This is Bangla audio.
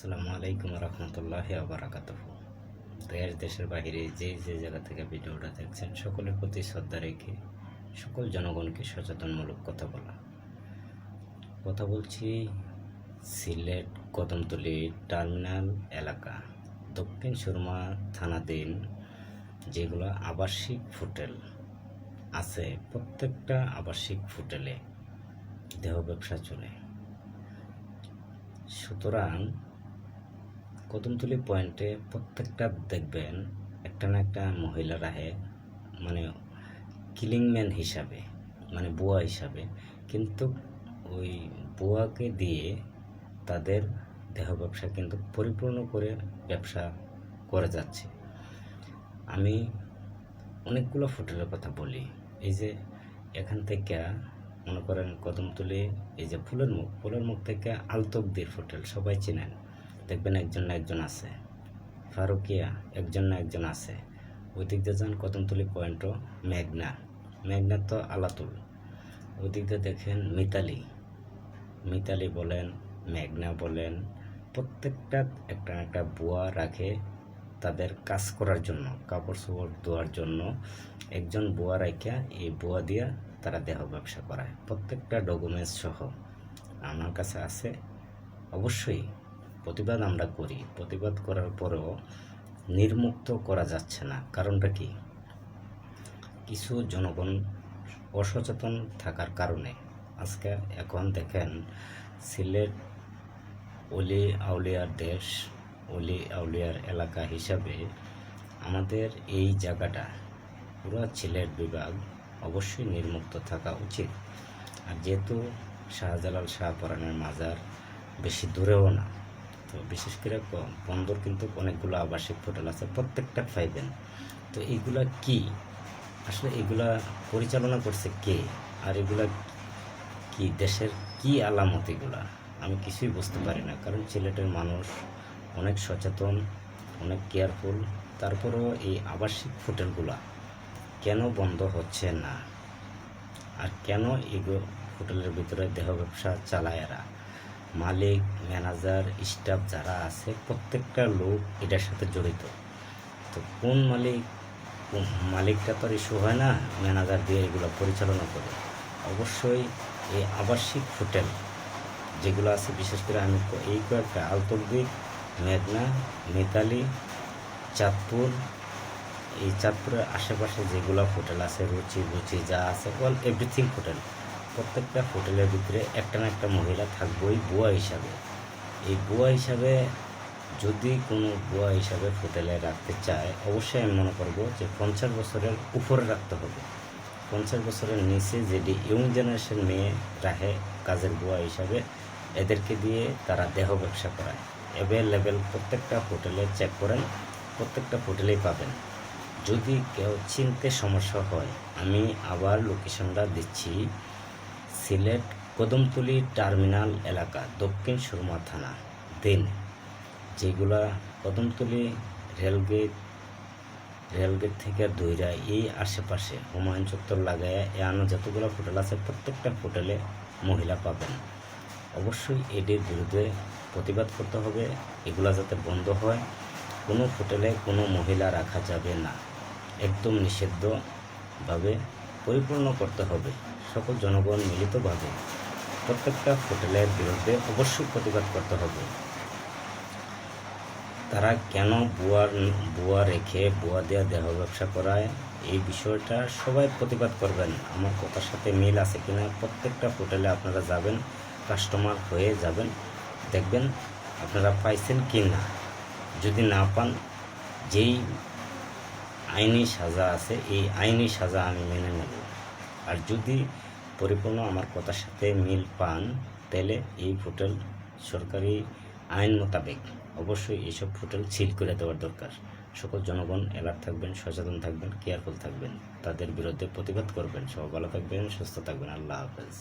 আসসালামু আলাইকুম রহমতুল্লাহ আবরাকাত দেশ, দেশের বাহিরে যে যে জায়গা থেকে ভিডিওটা দেখছেন, সকলের প্রতি শ্রদ্ধা রেখে সকল জনগণকে সচেতনমূলক কথা বলা। কথা বলছি সিলেট কদমতলি টার্মিনাল এলাকা। দক্ষিণ সুরমা থানাধীন যেগুলো আবাসিক হোটেল আছে, প্রত্যেকটা আবাসিক হোটেলে দেহ ব্যবসা চলে। সুতরাং কদমতলি পয়েন্টে প্রত্যেকটা দেখবেন একটা না একটা মহিলা রাহে মানে কিলিং ম্যান হিসাবে মানে বুয়া হিসাবে। কিন্তু ওই বুয়াকে দিয়ে তাদের দেহ ব্যবসা কিন্তু পরিপূর্ণ করে ব্যবসা করে যাচ্ছে। আমি অনেকগুলো হোটেলের কথা বলি। এই যে এখান থেকে মনে করেন কদমতলি, এই যে ফুলের মুখ ফুলের মুখ থেকে আলতকদির হোটেল সবাই চেনেন। দেখবেন একজন না একজন আছে। ফারুকিয়া একজন না একজন আছে। ওই দিক দিয়ে যান কদমতলি পয়েন্টও মেঘনা। মেঘনা তো আলাতুল। দিয়ে দেখেন মিতালি। মিতালি বলেন, মেঘনা বলেন, প্রত্যেকটা একটা একটা বুয়া রাখে তাদের কাজ করার জন্য, কাপড় চোপড় ধোয়ার জন্য। একজন বুয়া রাখা এই বুয়া দিয়া তারা দেহ ব্যবসা করায়। প্রত্যেকটা ডকুমেন্টস সহ। আমার কাছে আছে। অবশ্যই প্রতিবাদ আমরা করি। প্রতিবাদ করার পরেও নির্মুক্ত করা যাচ্ছে না। কারণটা কি? কিছু জনগণ অসচেতন থাকার কারণে। আজকে এখন দেখেন, সিলেট অলি আউলিয়ার দেশ, অলি আউলিয়ার এলাকা হিসাবে আমাদের এই জায়গাটা, পুরো সিলেট বিভাগ অবশ্যই নির্মুক্ত থাকা উচিত। আর যেহেতু শাহজালাল শাহপরানের মাজার বেশি দূরেও না তো বিশেষ করে বন্দর কিন্তু অনেকগুলো আবাসিক হোটেল আছে, প্রত্যেকটা পাইবেন তো এইগুলা কি? আসলে এগুলা পরিচালনা করছে কে? আর এগুলা কি দেশের কি আলামত এগুলা? আমি কিছুই বুঝতে পারি না, কারণ সিলেটের মানুষ অনেক সচেতন, অনেক কেয়ারফুল। তারপরেও এই আবাসিক হোটেলগুলা কেন বন্ধ হচ্ছে না? আর কেন এগুলো হোটেলের ভিতরে দেহ ব্যবসা চালায় এরা? মালিক, ম্যানেজার, স্টাফ যারা আছে, প্রত্যেকটা লোক এটার সাথে জড়িত। তো কোন মালিক মালিকটা তো ইস্যু হয় না, ম্যানেজার দিয়ে এগুলো পরিচালনা করে। অবশ্যই এই আবাসিক হোটেল যেগুলো আছে, বিশেষ করে আমি এই কয়েকটা আলতকদিক মেঘনা মিতালি চাঁদপুর, এই চাঁদপুরের আশেপাশে যেগুলো হোটেল আছে, রুচি রুচি যা আছে অল এভরিথিং হোটেল। প্রত্যেকটা হোটেলের ভিতরে একটা না একটা মহিলা থাকবেই বুয়া হিসাবে। এই বুয়া হিসাবে যদি কোনো বুয়া হিসাবে হোটেলে রাখতে চায়, অবশ্যই আমি মনে করব যে পঞ্চাশ বছরের উপরে রাখতে হবে। পঞ্চাশ বছরের নিচে যেটি ইয়ং জেনারেশন মেয়ে রাখে কাজের বুয়া হিসাবে, এদেরকে দিয়ে তারা দেহ ব্যবসা করায় অ্যাভেলেবেল প্রত্যেকটা হোটেলে চেক করেন, প্রত্যেকটা হোটেলেই পাবেন। যদি কেউ চিনতে সমস্যা হয়, আমি আবার লোকেশনটা দিচ্ছি। সিলেট কদমতলি টার্মিনাল এলাকা, দক্ষিণ সুরমা থানা। দিন, যেগুলা কদমতলি রেলগেট রেলগেট থেকে দইরা এই আশেপাশে হুমায়ুন চত্বর লাগায় এখানে যতগুলো হোটেল আছে, প্রত্যেকটা হোটেলে মহিলা পাবেন। অবশ্যই এটির বিরুদ্ধে প্রতিবাদ করতে হবে, এগুলা যাতে বন্ধ হয়। কোনো হোটেলে কোনো মহিলা রাখা যাবে না। একদম নিষিদ্ধভাবে পরিপূর্ণ করতে হবে। সকল জনগণ মিলিতভাবে প্রত্যেকটা হোটেলের বিরুদ্ধে অবশ্যই প্রতিবাদ করতে হবে। তারা কেন বুয়ার বুয়া রেখে বুয়া দেওয়া দেহ ব্যবসা করায়? এই বিষয়টা সবাই প্রতিবাদ করবেন। আমার কথার সাথে মিল আছে কিনা? প্রত্যেকটা হোটেলে আপনারা যাবেন, কাস্টমার হয়ে যাবেন, দেখবেন আপনারা পাইছেন কি না যদি না পান, যেই আইনি সাজা আছে, এই আইনি সাজা আমি মেনে নেব। আর যদি পরিপূর্ণ আমার কথার সাথে মিল পান, তাহলে এই হোটেল সরকারি আইন মোতাবেক অবশ্যই এইসব হোটেল সিল করে দেওয়ার দরকার। সকল জনগণ অ্যালার্ট থাকবেন, সচেতন থাকবেন কেয়ারফুল থাকবেন। তাদের বিরুদ্ধে প্রতিবাদ করবেন। সব ভালো থাকবেন, সুস্থ থাকবেন। আল্লাহ হাফেজ।